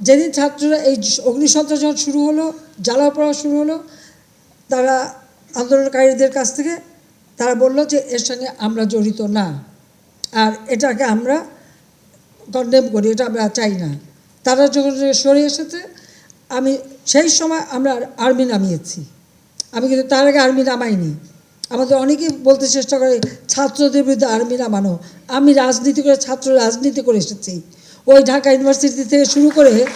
যেদিন ছাত্ররা এই অগ্নিসন্ত্রাস যখন শুরু হলো, জ্বালাও পড়া শুরু হলো, তারা আন্দোলনকারীদের কাছ থেকে তারা বলল যে এর সঙ্গে আমরা জড়িত না। আর এটাকে আমরা কন্ডেম করি, এটা আমরা চাই না। তারা যখন সরে এসেছে, আমি সেই সময় আমরা আর্মি নামিয়েছি। আমি কিন্তু তার আগে আর্মি নামাইনি। আমাদের অনেকেই বলতে চেষ্টা করে, ছাত্রদের বিরুদ্ধে আর্মি নামানো। আমি রাজনীতি করে, ছাত্র রাজনীতি করে এসেছি। ওই ঢাকা ইউনিভার্সিটি থেকে শুরু করে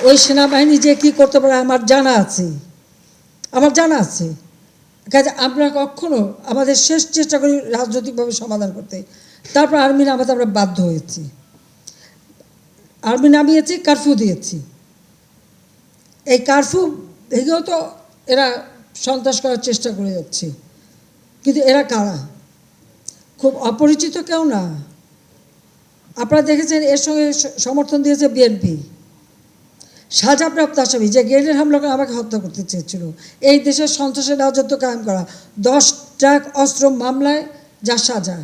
ওই সেনাবাহিনী যে কী করতে পারে আমার জানা আছে। আমার জানা আছে। কাজে আমরা কখনো আমাদের শেষ চেষ্টা করি রাজনৈতিকভাবে সমাধান করতে। তারপর আর্মি নামাতে আমরা বাধ্য হয়েছি। আর্মি নামিয়েছি, কারফিউ দিয়েছি। এই কারফিউ ভেঙেও তো এরা সন্ত্রাস করার চেষ্টা করে যাচ্ছে। কিন্তু এরা কারা? খুব অপরিচিত কেউ না। আপনারা দেখেছেন এর সঙ্গে সমর্থন দিয়েছে বিএনপি। সাজাপ্রাপ্ত আসামি যে গ্রেনেড হামলা করে আমাকে হত্যা করতে চেয়েছিল, এই দেশের সন্ত্রাসের রাজত্ব কায়েম করা, দশ ট্রাক অস্ত্র মামলায় যা সাজা।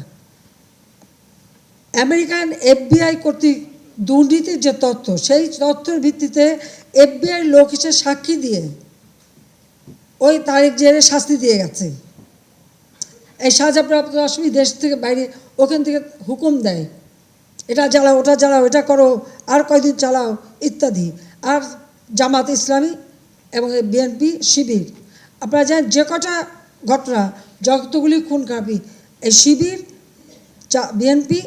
আমেরিকান এফবিআই কর্তৃক দুর্নীতির যে তথ্য, সেই তথ্যের ভিত্তিতে এফবিআই লোক হিসেবে সাক্ষী দিয়ে ওই তারিখ জেলে শাস্তি দিয়ে গেছে। এই সাজাপ্রাপ্ত আসামি দেশ থেকে বাইরে, ওখান থেকে হুকুম দেয়। এটা জ্বালাও, ওটা জ্বালাও, এটা করো, আর কয়দিন চালাও, ইত্যাদি। আর জামাত ইসলামী এবং বিএনপি শিবির। আপনারা জানেন যে কটা ঘটনা, যতগুলি খুন খারাপি এই শিবির বিএনপি,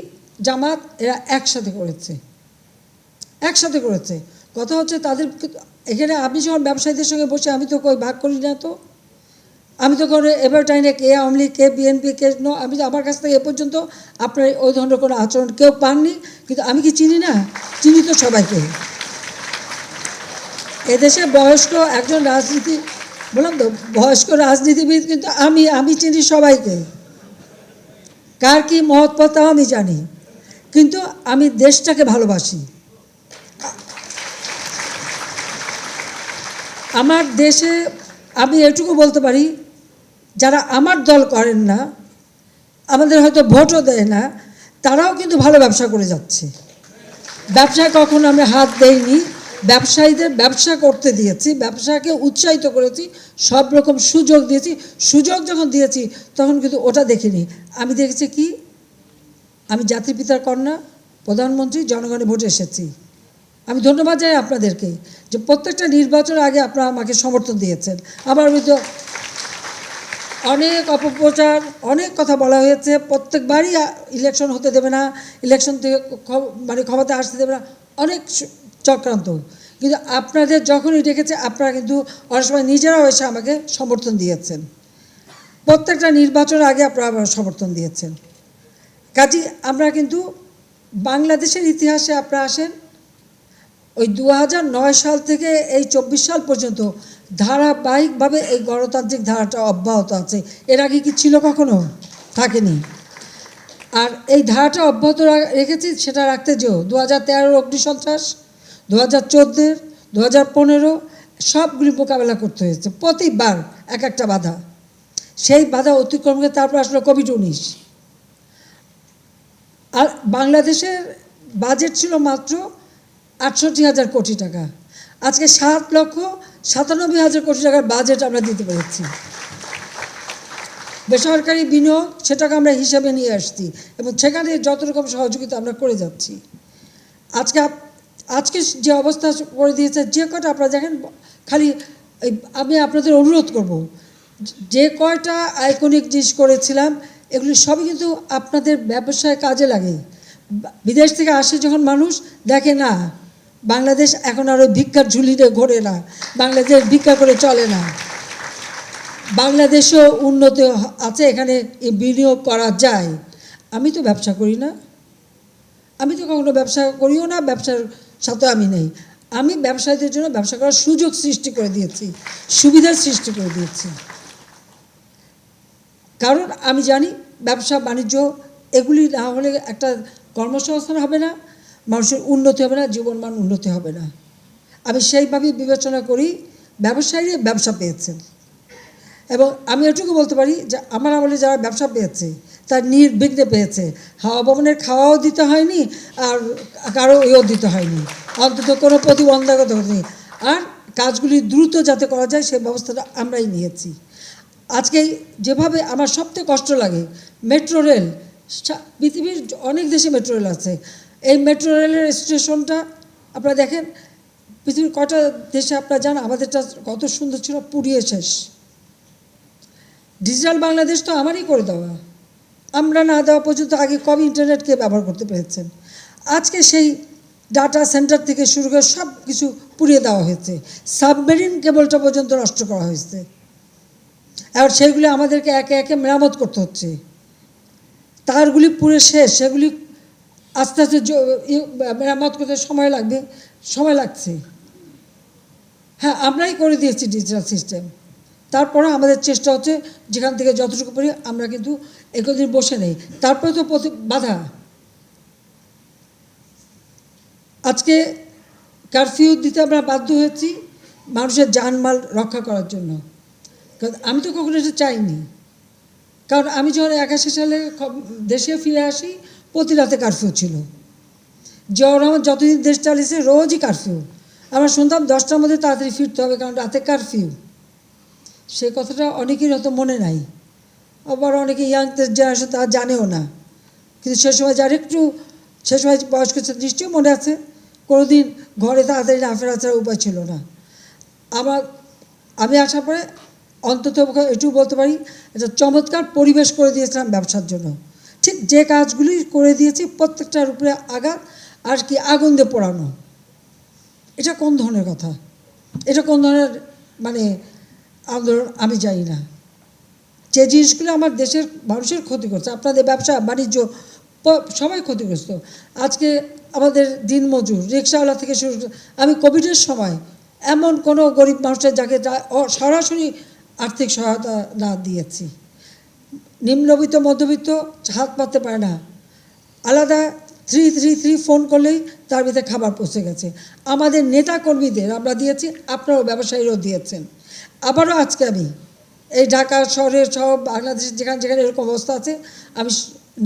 জামাত, এরা একসাথে করেছে। একসাথে করেছে। কথা হচ্ছে তাদের এখানে আপনি যখন ব্যবসায়ীদের সঙ্গে বসে, আমি তো কই, ভাগ করি না তো? আমি তো করে এবার না কে আওয়ামী লীগ, কে বিএনপি, কে নো, আমি তো আমার কাছ থেকে এ পর্যন্ত আপনার ওই ধরনের কোনো আচরণ কেউ পাননি। কিন্তু আমি কি চিনি না? চিনি তো সবাইকে। এদেশে বয়স্ক একজন রাজনীতি, বললাম তো, বয়স্ক রাজনীতিবিদ কিন্তু আমি আমি চিনি সবাইকে। কার কি মহৎ পথ তাও আমি জানি। কিন্তু আমি দেশটাকে ভালোবাসি। আমার দেশে আমি এটুকু বলতে পারি যারা আমার দল করেন না, আমাদের হয়তো ভোটও দেয় না, তারাও কিন্তু ভালো ব্যবসা করে যাচ্ছে। ব্যবসায় কখনো আমরা হাত দেইনি, ব্যবসায়ীদের ব্যবসা করতে দিয়েছি, ব্যবসাকে উৎসাহিত করেছি, সব রকম সুযোগ দিয়েছি। সুযোগ যখন দিয়েছি, তখন কিন্তু ওটা দেখিনি। আমি দেখেছি কি? আমি জাতির পিতার কন্যা, প্রধানমন্ত্রী জনগণের ভোটে এসেছি। আমি ধন্যবাদ জানাই আপনাদেরকে যে প্রত্যেকটা নির্বাচনের আগে আপনারা আমাকে সমর্থন দিয়েছেন। আমার বিরুদ্ধে অনেক অপপ্রচার, অনেক কথা বলা হয়েছে, প্রত্যেকবারই ইলেকশন হতে দেবে না ইলেকশন থেকে মানে ক্ষমতা আসতে দেবে না, অনেক চক্রান্ত। কিন্তু আপনাদের যখনই ডেকেছে, আপনারা কিন্তু অনেক সময় নিজেরাও এসে আমাকে সমর্থন দিয়েছেন। প্রত্যেকটা নির্বাচনের আগে আপনারা সমর্থন দিয়েছেন। কাজী আমরা কিন্তু বাংলাদেশের ইতিহাসে আপনারা আসেন, ওই দু সাল থেকে এই চব্বিশ সাল পর্যন্ত ধারাবাহিকভাবে এই গণতান্ত্রিক ধারাটা অব্যাহত আছে। এর আগে কি ছিল কখনো? থাকেনি। আর এই ধারাটা অব্যাহত রেখেছি সেটা রাখতে যেও। দু হাজার তেরোর অগ্নিসন্ত্রাস দু হাজার চোদ্দোর দু হাজার পনেরো, সবগুলি মোকাবেলা করতে হয়েছে। প্রতিবার এক একটা বাধা। সেই বাধা অতিক্রম করে তারপর আসলো কোভিড উনিশ। আর বাংলাদেশের বাজেট ছিল মাত্র আটষট্টি হাজার কোটি টাকা। আজকে সাত লক্ষ সাতানব্বই হাজার কোটি টাকার বাজেট আমরা দিতে পেরেছি। বেসরকারি বিনিয়োগ, সেটাকে আমরা হিসাবে নিয়ে আসছি এবং সেখানে যত রকম সহযোগিতা আমরা করে যাচ্ছি। আজকে আজকে যে অবস্থা করে দিয়েছে, যে কটা আপনারা দেখেন, খালি আমি আপনাদের অনুরোধ করব, যে কয়টা আইকনিক জিনিস করেছিলাম, এগুলি সবই কিন্তু আপনাদের ব্যবসায় কাজে লাগে। বিদেশ থেকে আসে যখন মানুষ, দেখে না বাংলাদেশ এখন আর ওই ভিক্ষার ঝুলিতে ঘোরে না, বাংলাদেশ ভিক্ষা করে চলে না। বাংলাদেশেও উন্নত আছে, এখানে বিনিয়োগ করা যায়। আমি তো ব্যবসা করি না। আমি তো কখনো ব্যবসা করিও না, ব্যবসার সাথে আমি নেই। আমি ব্যবসায়ীদের জন্য ব্যবসা করার সুযোগ সৃষ্টি করে দিয়েছি সুবিধার সৃষ্টি করে দিয়েছি। কারণ আমি জানি ব্যবসা, বাণিজ্য, এগুলি না হলে একটা কর্মসংস্থান হবে না। মানুষের উন্নতি হবে না, জীবনমান উন্নতি হবে না। আমি সেইভাবেই বিবেচনা করি, ব্যবসায়ীরা ব্যবসা পেয়েছেন এবং আমি এটুকু বলতে পারি যে, আমার আমলে যারা ব্যবসা পেয়েছে, তার নির্বিঘ্নে পেয়েছে। হাওয়া ভবনের খাওয়াও দিতে হয়নি, আর কারও ইয়েও দিতে হয়নি। অন্তত কোনো প্রতিবন্ধকতা নেই আর কাজগুলি দ্রুত যাতে করা যায়, সেই ব্যবস্থাটা আমরাই নিয়েছি। আজকে যেভাবে আমার সবথেকে কষ্ট লাগে, মেট্রো রেল পৃথিবীর অনেক দেশে মেট্রো রেল আছে। এই মেট্রো রেলের স্টেশনটা আপনারা দেখেন, পৃথিবীর কটা দেশে আপনারা জান আমাদেরটা কত সুন্দর ছিল, পুড়িয়ে শেষ। ডিজিটাল বাংলাদেশ তো আমারই করে দেওয়া। আমরা না দেওয়া পর্যন্ত আগে কবে ইন্টারনেটকে ব্যবহার করতে পেরেছেন? আজকে সেই ডাটা সেন্টার থেকে শুরু করে সব কিছু পুড়িয়ে দেওয়া হয়েছে। সাবমেরিন কেবলটা পর্যন্ত নষ্ট করা হয়েছে। আর সেগুলি আমাদেরকে একে একে মেরামত করতে হচ্ছে। তারগুলি পুরে শেষ, সেগুলি আস্তে আস্তে মেরামত করতে সময় লাগবে, সময় লাগছে। হ্যাঁ আমরাই করে দিয়েছি ডিজিটাল সিস্টেম তারপরে আমাদের চেষ্টা হচ্ছে যেখান থেকে যতটুকু পারি আমরা কিন্তু একদিন বসে নেই। তারপরে তো প্রতি বাধা। আজকে কারফিউ দিতে আমরা বাধ্য হয়েছি মানুষের জানমাল রক্ষা করার জন্য। কারণ আমি তো কখনো এটা চাইনি। কারণ আমি যখন একাশি সালে দেশে ফিরে আসি প্রতি রাতে কারফিউ ছিল। জিয়াউর রহমান যতদিন দেশ চালিয়েছে রোজই কারফিউ আমরা শুনতাম দশটার মধ্যে তাড়াতাড়ি ফিরতে হবে কারণ রাতে কারফিউ সেই কথাটা অনেকের হয়তো মনে নাই। আবার অনেকে ইয়াংদের জেনারেশন তারা জানেও না। কিন্তু সে সময় যার একটু, সে সময় বয়স্ক নিশ্চয়ই মনে আছে। কোনোদিন ঘরে তাড়াতাড়ি না ফেরা ছাড়া উপায় ছিল না। আমার, আমি আসার পরে অন্তত এটুকু বলতে পারি, একটা চমৎকার পরিবেশ করে দিয়েছিলাম ব্যবসার জন্য। যে কাজগুলি করে দিয়েছি, প্রত্যেকটার উপরে আঘাত আর কি আগুন দিয়ে পোড়ানো। এটা কোন ধরনের কথা? এটা কোন ধরনের মানে আন্দোলন? আমি জানি না। যে জিনিসগুলো আমার দেশের মানুষের ক্ষতি করছে, আপনাদের ব্যবসা, বাণিজ্য সবাই ক্ষতিগ্রস্ত। আজকে আমাদের দিনমজুর, রিক্সাওয়ালা থেকে শুরু আমি কোভিডের সময় এমন কোনো গরিব মানুষের যাকে সরাসরি আর্থিক সহায়তা না দিয়েছি। নিম্নবিত্ত, মধ্যবিত্ত হাত পাততে পারে না। আলাদা থ্রি থ্রি থ্রি ফোন করলেই তার ভিতরে খাবার পৌঁছে গেছে। আমাদের নেতা কর্মীদের আমরা দিয়েছি, আপনারাও ব্যবসায়ীরাও দিয়েছেন। আবারও আজকে আমি এই ঢাকা শহরের সব বাংলাদেশের যেখানে যেখানে এরকম অবস্থা আছে, আমি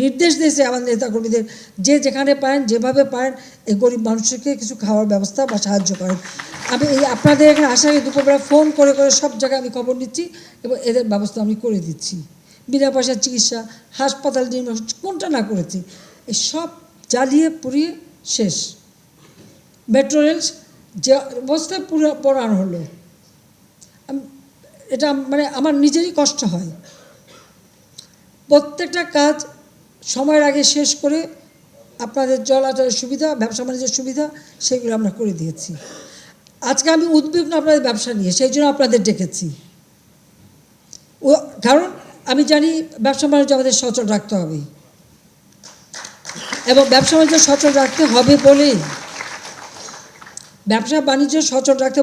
নির্দেশ দিয়েছি আমাদের নেতা কর্মীদের যে যেখানে পারেন, যেভাবে পারেন, এই গরিব মানুষকে কিছু খাওয়ার ব্যবস্থা বা সাহায্য করেন। আমি এই আপনাদের এখানে আসার দুপুরবেলা ফোন করে করে সব জায়গায় আমি খবর নিচ্ছি এবং এদের ব্যবস্থা আমি করে দিচ্ছি। বিনা পয়সার চিকিৎসা, হাসপাতাল কোনটা না করেছি, এই সব জ্বালিয়ে পুড়িয়ে শেষ। মেট্রো রেল যে অবস্থায় পুরো পড়ানো হলো এটা মানে আমার নিজেরই কষ্ট হয়। প্রত্যেকটা কাজ সময়ের আগে শেষ করে আপনাদের চলাচলের সুবিধা, ব্যবসা বাণিজ্যের সুবিধা, সেগুলো আমরা করে দিয়েছি। আজকে আমি উদ্বিগ্ন আপনাদের ব্যবসা নিয়ে, সেই জন্য আপনাদের ডেকেছি। ও, কারণ আমি জানি ব্যবসা বাণিজ্য আমাদের সচল রাখতে হবে। এবং ব্যবসা বাণিজ্য সচল রাখতে হবে বলেই, ব্যবসা বাণিজ্য সচল রাখতে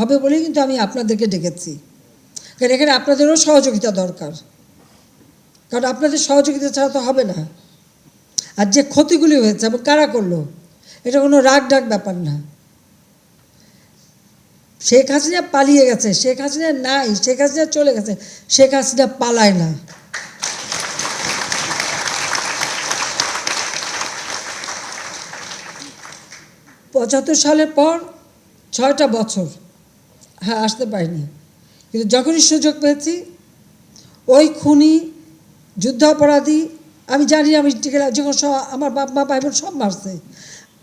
হবে বলেই কিন্তু আমি আপনাদেরকে ডেকেছি। কারণ এখানে আপনাদেরও সহযোগিতা দরকার। কারণ আপনাদের সহযোগিতা ছাড়া তো হবে না। আর যে ক্ষতিগুলি হয়েছে এবং কারা করল, এটা কোনো রাগ ডাক ব্যাপার না। শেখ হাসিনা পালিয়ে গেছে, শেখ হাসিনা নাই, শেখ হাসিনা চলে গেছে, শেখ হাসিনা পালায় না। পঁচাত্তর সালের পর ছয়টা বছর হ্যাঁ আসতে পারিনি। কিন্তু যখনই সুযোগ পেয়েছি, ওই খুনি, যুদ্ধাপরাধী, আমি জানি আমি যখন আমার বাপ মা ভাই বোন সব মারছে।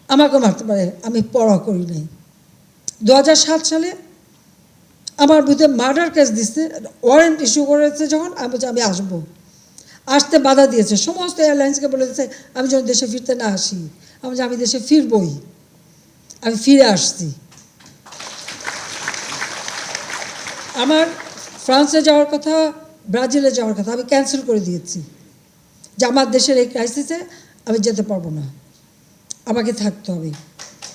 আমাকে মারতে পারে, আমি পড়া করি নাই। দু সালে আমার বিরুদ্ধে মার্ডার কেস দিচ্ছে ওয়ারেন্ট ইস্যু করেছে যখন আমি বলছি আমি আসব। আসতে বাধা দিয়েছে। সমস্ত এয়ারলাইন্সকে বলে দিয়েছে আমি যখন দেশে ফিরতে না আসি আমি বলছি, আমি দেশে ফিরবই। আমি ফিরে আসছি। আমার ফ্রান্সে যাওয়ার কথা ব্রাজিলে যাওয়ার কথা আমি ক্যান্সেল করে দিয়েছি। যে আমার দেশের এই ক্রাইসিসে আমি যেতে পারব না। আমাকে থাকতে হবে।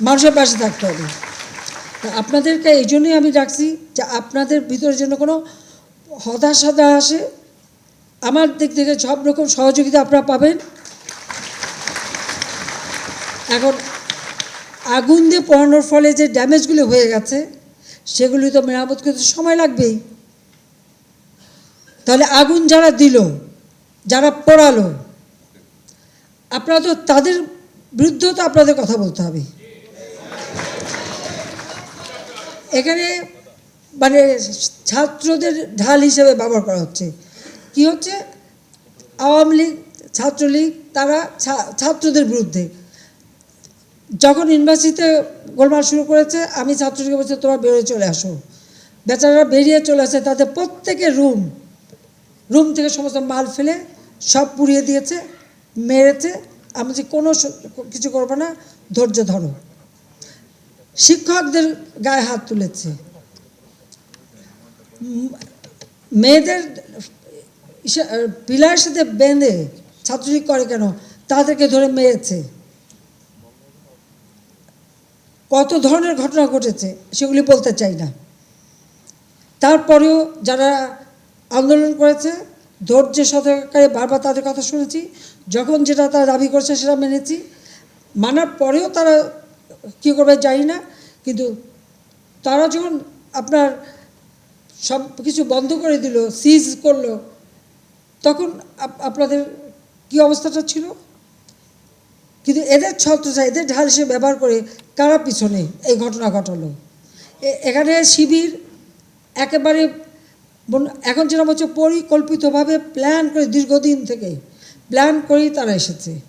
মানুষের পাশে থাকতে হবে। আপনাদেরকে এই জন্যই আমি রাখছি যে আপনাদের ভিতরে যেন কোনো হতাশা না আসে। আমার দিক থেকে সব রকম সহযোগিতা আপনারা পাবেন। এখন আগুন দিয়ে পোড়ানোর ফলে যে ড্যামেজগুলো হয়ে গেছে, সেগুলি তো মেরামত করতে সময় লাগবেই। তাহলে আগুন যারা দিল, যারা পোড়ালো, আপনারা তো তাদের বিরুদ্ধেও তো আপনাদের কথা বলতে হবে। এখানে মানে ছাত্রদের ঢাল হিসেবে ব্যবহার করা হচ্ছে। কি হচ্ছে? আওয়ামী লীগ, ছাত্রলীগ, তারা ছাত্রদের বিরুদ্ধে। যখন ইউনিভার্সিটিতে গোলমাল শুরু করেছে, আমি ছাত্রলীগকে বলছি তোমরা বেরোয় চলে আসো। বেচারারা বেরিয়ে চলে আসে, তাদের প্রত্যেকের রুম রুম থেকে সমস্ত মাল ফেলে সব পুড়িয়ে দিয়েছে, মেরেছে। আমি যে কোনো কিছু করব না, ধৈর্য ধরো। শিক্ষকদের গায়ে হাত তুলেছে। মেয়েদের পিলারের সাথে বেঁধে ছাত্রলীগ করে কেন? তাদেরকে ধরে মেরেছে। কত ধরনের ঘটনা ঘটেছে সেগুলি বলতে চাই না। তারপরেও যারা আন্দোলন করেছে ধৈর্য সতর্কারে বারবার তাদের কথা শুনেছি। যখন যেটা তারা দাবি করছে সেটা মেনেছি। মানার পরেও তারা কী করবে জানি না, কিন্তু তারা যখন আপনার সব কিছু বন্ধ করে দিল সিজ করল, তখন আপ- আপনাদের কি অবস্থাটা ছিল? কিন্তু এদের ছত্রছায়া, এদের ঢাল হিসেবে ব্যবহার করে কারা পিছনে এই ঘটনা ঘটালো? এখানে শিবির একেবারে এখন যেরকম হচ্ছে পরিকল্পিতভাবে প্ল্যান করে, দীর্ঘদিন থেকে প্ল্যান করেই তারা এসেছে।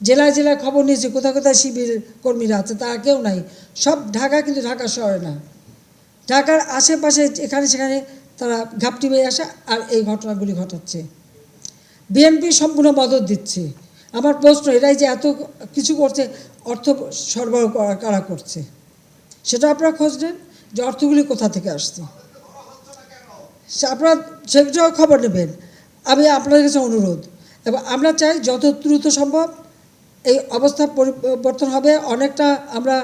জেলায় জেলায় খবর নিয়েছে কোথায় কোথায় শিবির কর্মীরা আছে, তা কেউ নাই। সব ঢাকা কিন্তু ঢাকা শহরে না। ঢাকার আশেপাশে এখানে সেখানে তারা ঘাপটি মেয়ে আসে আর এই ঘটনাগুলি ঘটাচ্ছে। বিএনপি সম্পূর্ণ মদত দিচ্ছে। আমার প্রশ্ন, এরাই যে এত কিছু করছে, অর্থ সরবরাহ করা, কারা করছে? সেটা আপনারা খোঁজ নেন যে অর্থগুলি কোথা থেকে আসছে। আপনারা সেটাও খবর নেবেন। আমি আপনাদের কাছে অনুরোধ, এবং আমরা চাই যত দ্রুত সম্ভব এই অবস্থা পরিবর্তন হবে, অনেকটা আমরা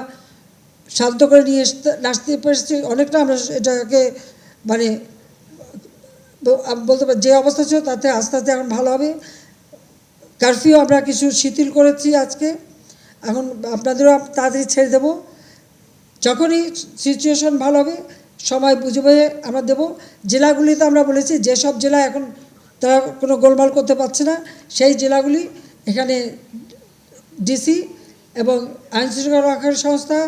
শান্ত করে নিয়ে আসতে পেরেছি, অনেকটা আমরা এটাকে মানে বলতে পারি যে অবস্থা ছিল তাতে আস্তে আস্তে এখন ভালো হবে। কারফিউ আমরা কিছু শিথিল করেছি আজকে, এখন আপনাদেরও তাড়াতাড়ি ছেড়ে দেবো। যখনই সিচুয়েশন ভালো হবে, সময় বুঝে বুঝে আমরা দেবো। জেলাগুলিতে আমরা বলেছি, যেসব জেলা এখন তারা কোনো গোলমাল করতে পারছে না, সেই জেলাগুলি এখানে ডিসি এবং আইন শৃঙ্খলা রক্ষার সংস্থা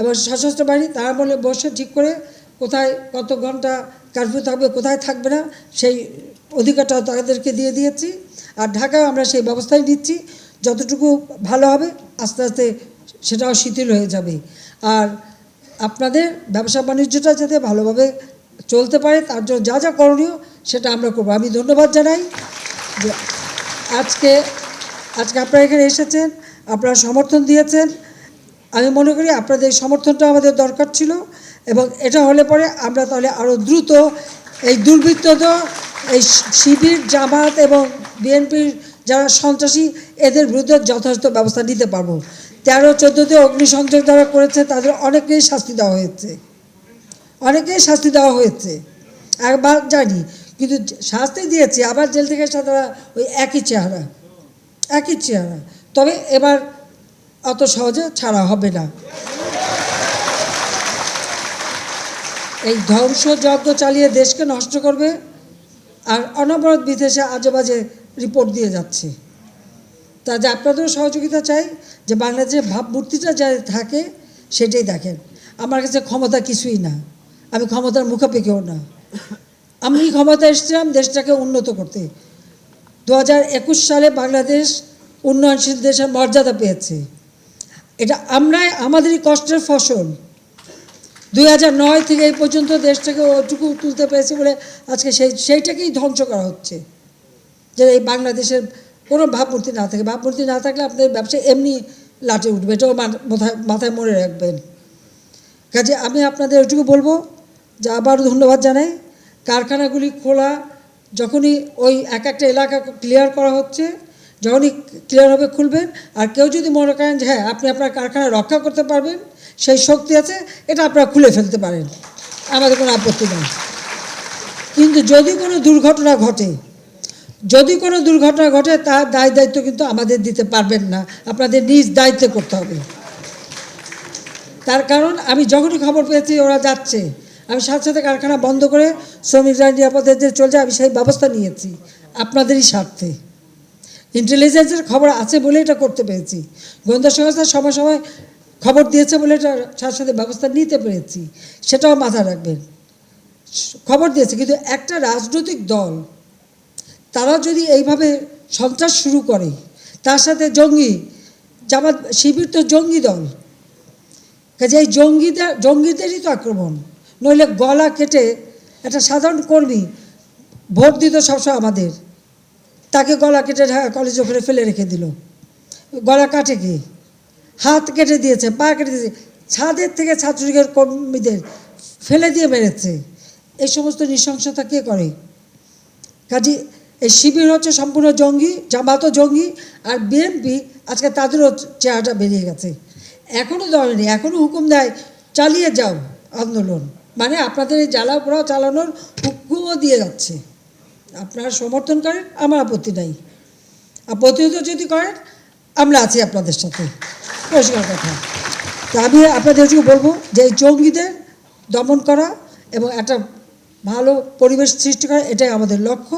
এবং সশস্ত্র বাহিনী, তারা বলে বসে ঠিক করে কোথায় কত ঘণ্টা কারফিউ থাকবে, কোথায় থাকবে না, সেই অধিকারটা তাদেরকে দিয়ে দিয়েছি। আর ঢাকায় আমরা সেই ব্যবস্থাই নিচ্ছি, যতটুকু ভালো হবে, আস্তে আস্তে সেটাও শিথিল হয়ে যাবে। আর আপনাদের ব্যবসা বাণিজ্যটা যাতে ভালোভাবে চলতে পারে, তার জন্য যা যা করণীয় সেটা আমরা করব। আমি ধন্যবাদ জানাই যে আজকে আজকে আপনারা এখানে এসেছেন। আপনারা সমর্থন দিয়েছেন। আমি মনে করি আপনাদের সমর্থনটা আমাদের দরকার ছিল এবং এটা হলে পরে আমরা তাহলে আরও দ্রুত এই দুর্বৃত্তদ এই শিবির, জামাত এবং বিএনপির যারা সন্ত্রাসী, এদের বিরুদ্ধে যথাযথ ব্যবস্থা নিতে পারব। তেরো, চোদ্দোতে অগ্নিসংযোগ যারা করেছে, তাদের অনেকেই শাস্তি দেওয়া হয়েছে। অনেকেই শাস্তি দেওয়া হয়েছে। একবার জানি কিন্তু শাস্তি দিয়েছে। আবার জেল থেকে তারা ওই একই চেহারা একই চেহারা। তবে এবার অত সহজে ছাড়া হবে না। এই ধ্বংসযজ্ঞ চালিয়ে দেশকে নষ্ট করবে আর অনবরত বিদেশে আজে বাজে রিপোর্ট দিয়ে যাচ্ছে। তা যে আপনাদেরও সহযোগিতা চাই, যে বাংলাদেশের ভাবমূর্তিটা যা থাকে, সেটাই দেখেন। আমার কাছে ক্ষমতা কিছুই না। আমি ক্ষমতার মুখাপেক্ষেও না। আমি ক্ষমতা এসেছিলাম দেশটাকে উন্নত করতে। দু হাজার একুশ সালে বাংলাদেশ উন্নয়নশীল দেশের মর্যাদা পেয়েছে। এটা আমরাই, আমাদেরই কষ্টের ফসল। দুই হাজার নয় থেকে এই পর্যন্ত দেশটাকে ওটুকু তুলতে পেরেছি বলে আজকে সেই, সেইটাকেই ধ্বংস করা হচ্ছে। যে এই বাংলাদেশের কোনো ভাবমূর্তি না থাকে। ভাবমূর্তি না থাকলে আপনাদের ব্যবসা এমনি লাটে উঠবে। এটাও মাথায় মাথায় মনে রাখবেন। কাজে আমি আপনাদের এটুকু বলব যে আবার ধন্যবাদ জানাই। কারখানাগুলি খোলা, যখনই ওই এক একটা এলাকা ক্লিয়ার করা হচ্ছে যখনই ক্লিয়ার হবে খুলবেন। আর কেউ যদি মনে করেন যে হ্যাঁ আপনি আপনার কারখানা রক্ষা করতে পারবেন, সেই শক্তি আছে, এটা আপনারা খুলে ফেলতে পারেন। আমাদের কোনো আপত্তি নেই। কিন্তু যদি কোনো দুর্ঘটনা ঘটে, যদি কোনো দুর্ঘটনা ঘটে, তার দায় দায়িত্ব কিন্তু আমাদের দিতে পারবেন না। আপনাদের নিজ দায়িত্বে করতে হবে। তার কারণ, আমি যখনই খবর পেয়েছি, ওরা যাচ্ছে। আমি সাথে সাথে কারখানা বন্ধ করে শ্রমিকরা নিরাপদে চলে যায়, আমি সেই ব্যবস্থা নিয়েছি। আপনাদেরই স্বার্থে। ইন্টেলিজেন্সের খবর আছে বলে এটা করতে পেরেছি। গোয়েন্দা সংস্থা সময় সময় খবর দিয়েছে বলে এটা সাথে সাথে ব্যবস্থা নিতে পেরেছি। সেটাও মাথায় রাখবেন। খবর দিয়েছে, কিন্তু একটা রাজনৈতিক দল, তারা যদি এইভাবে সন্ত্রাস শুরু করে, তার সাথে জঙ্গি, জামাত শিবির তো জঙ্গি দল, কাজে এই জঙ্গিদের জঙ্গিদেরই তো আক্রমণ, নইলে গলা কেটে একটা সাধারণ কর্মী ভোট দিত সবসময় আমাদের। তাকে গলা কেটে কলেজ ওখানে ফেলে রেখে দিল। গলা কাটে কি? হাত কেটে দিয়েছে, পা কেটে দিয়েছে। ছাদের থেকে ছাত্রলীগের কর্মীদের ফেলে দিয়ে মেরেছে। এই সমস্ত নৃশংসতা কে করে? কাজে, এই শিবির হচ্ছে সম্পূর্ণ জঙ্গি, জামাতও জঙ্গি, আর বিএনপি আজকে তাদেরও চেহারাটা বেরিয়ে গেছে। এখনও ধরেনি এখনও হুকুম দেয়, চালিয়ে যাও আন্দোলন। মানে আপনাদের এই জ্বালা পোড়াও চালানোর হুকুমও দিয়ে যাচ্ছে। আপনারা সমর্থন করেন আমার আপত্তি নাই। আর যদি করেন আমরা আছি আপনাদের সাথে। পরিষ্কার কথা। তো আমি আপনাদেরকে বলব যে এই জঙ্গিদের দমন করা এবং একটা ভালো পরিবেশ সৃষ্টি করা, এটাই আমাদের লক্ষ্য।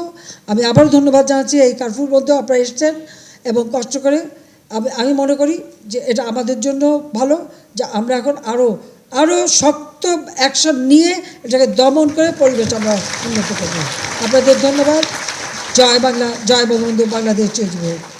আমি আবারও ধন্যবাদ জানাচ্ছি, এই কার্ফুর মধ্যেও আপনারা এসছেন এবং কষ্ট করে আমি আমি মনে করি যে এটা আমাদের জন্য ভালো, যে আমরা এখন আরও আরও শক্ত অ্যাকশন নিয়ে এটাকে দমন করে পরিবেশ আমরা উন্নত করব। আপনাদের ধন্যবাদ। জয় বাংলা, জয় বঙ্গবন্ধু বাংলাদেশ চেয়ে